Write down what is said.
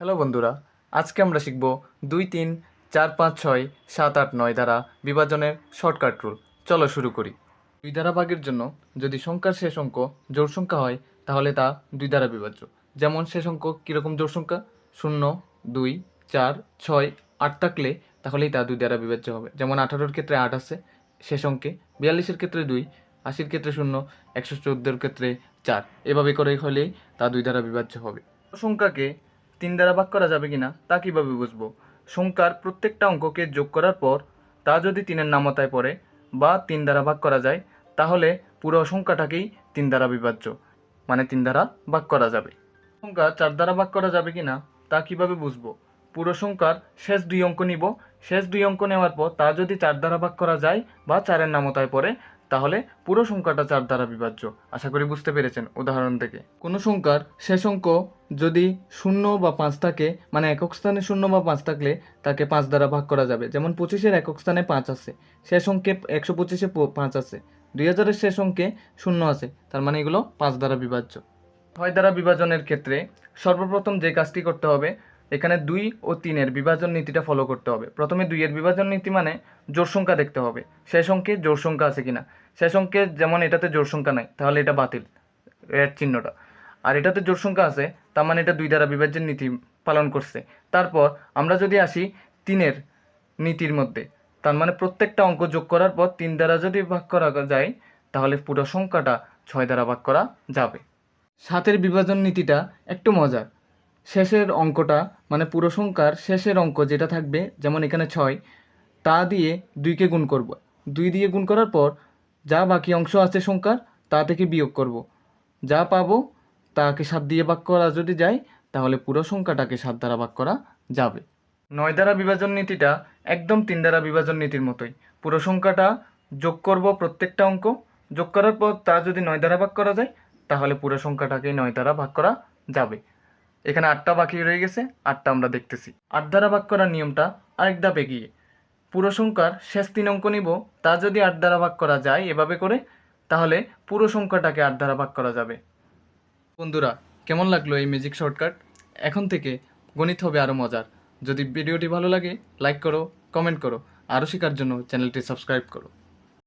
Hello বন্ধুরা, আজকে আমরা শিখব দুই তিন চার পাঁচ ছয় সাত আট নয় দ্বারা বিভাজনের শর্টকাট রুল। চলো শুরু করি। দুই দ্বারা ভাগের জন্য যদি সংখ্যার শেষ অঙ্ক জোড় সংখ্যা হয়, তাহলে তা দুই দ্বারা বিভাজ্য। যেমন শেষ অঙ্ক কীরকম জোড় সংখ্যা? শূন্য, দুই, চার, ছয়, আট থাকলে তাহলেই তা দুই দ্বারা বিভাজ্য হবে। যেমন আঠারোর ক্ষেত্রে আট আছে, শেষ অঙ্কে বিয়াল্লিশের ক্ষেত্রে দুই, আশির ক্ষেত্রে শূন্য, একশো চোদ্দোর ক্ষেত্রে চার। এভাবে করে হলেই তা দুই দ্বারা বিভাজ্য হবে। সংখ্যাকে তিন দ্বারা ভাগ করা যাবে কিনা, তা কীভাবে বুঝব? সংখ্যার প্রত্যেকটা অঙ্ককে যোগ করার পর, তা যদি তিনের নামতায় পড়ে বা তিন দ্বারা ভাগ করা যায়, তাহলে পুরো সংখ্যাটাকেই তিন দ্বারা বিভাজ্য মানে তিন দ্বারা ভাগ করা যাবে। সংখ্যা চার দ্বারা ভাগ করা যাবে কিনা, তা কীভাবে বুঝব? পুরো সংখ্যার শেষ দুই অঙ্ক নিব। শেষ দুই অঙ্ক নেওয়ার পর, তা যদি চার দ্বারা ভাগ করা যায় বা চারের নামতায় পড়ে তাহলে পুরো সংখ্যাটা চার দ্বারা বিভাজ্য। আশা করি বুঝতে পেরেছেন উদাহরণ থেকে। কোনো সংখ্যার শেষ অঙ্ক যদি শূন্য বা পাঁচ থাকে মানে একক স্থানে শূন্য বা পাঁচ থাকলে তাকে পাঁচ দ্বারা ভাগ করা যাবে। যেমন পঁচিশের একক স্থানে পাঁচ আছে, শেষ অঙ্কে একশো পঁচিশে পাঁচ আছে, দুই হাজারের শেষ অঙ্কে শূন্য আছে, তার মানে এগুলো পাঁচ দ্বারা বিভাজ্য। ছয় দ্বারা বিভাজনের ক্ষেত্রে সর্বপ্রথম যে কাজটি করতে হবে এখানে দুই ও তিনের বিভাজন নীতিটা ফলো করতে হবে। প্রথমে দুইয়ের বিভাজন নীতি মানে জোর সংখ্যা দেখতে হবে। শেষ অঙ্কে জোর সংখ্যা আছে কিনা? শেষ অঙ্কে যেমন এটাতে জোর সংখ্যা নাই, তাহলে এটা বাতিল রেড চিহ্নটা। আর এটাতে জোর সংখ্যা আছে, তার মানে এটা দুই দ্বারা বিভাজ্যের নীতি পালন করছে। তারপর আমরা যদি আসি তিনের নীতির মধ্যে, তার মানে প্রত্যেকটা অঙ্ক যোগ করার পর তিন দ্বারা যদি ভাগ করা যায়, তাহলে পুরো সংখ্যাটা ছয় দ্বারা ভাগ করা যাবে। সাতের বিভাজন নীতিটা একটু মজার। শেষের অঙ্কটা মানে পুরো সংখ্যার শেষের অঙ্ক যেটা থাকবে, যেমন এখানে ছয়, তা দিয়ে দুইকে গুণ করব। দুই দিয়ে গুণ করার পর যা বাকি অংশ আছে সংখ্যার, তা থেকে বিয়োগ করব। যা পাবো, তাকে সাত দিয়ে ভাগ করা যদি যায়, তাহলে পুরো সংখ্যাটাকে সাত দ্বারা ভাগ করা যাবে। নয় দ্বারা বিভাজন নীতিটা একদম তিন দ্বারা বিভাজন নীতির মতোই। পুরো সংখ্যাটা যোগ করব প্রত্যেকটা অঙ্ক। যোগ করার পর তা যদি নয় দ্বারা ভাগ করা যায়, তাহলে পুরো সংখ্যাটাকে নয় দ্বারা ভাগ করা যাবে। এখানে আটটা বাকি রয়ে গেছে, আটটা আমরা দেখতেছি। আট দ্বারা ভাগ করার নিয়মটা আরেক ধাপ এগিয়ে। পুরো সংখ্যার শেষ তিন অঙ্ক নিব, তা যদি আট দ্বারা ভাগ করা যায় এভাবে করে, তাহলে পুরো সংখ্যাটাকে আট দ্বারা ভাগ করা যাবে। বন্ধুরা, কেমন লাগল এই ম্যাজিক শর্টকাট এখন থেকে গণিত হবে আরও মজার। যদি ভিডিওটি ভালো লাগে লাইক করো কমেন্ট করো, আরও শেখার জন্য চ্যানেলটি সাবস্ক্রাইব করো।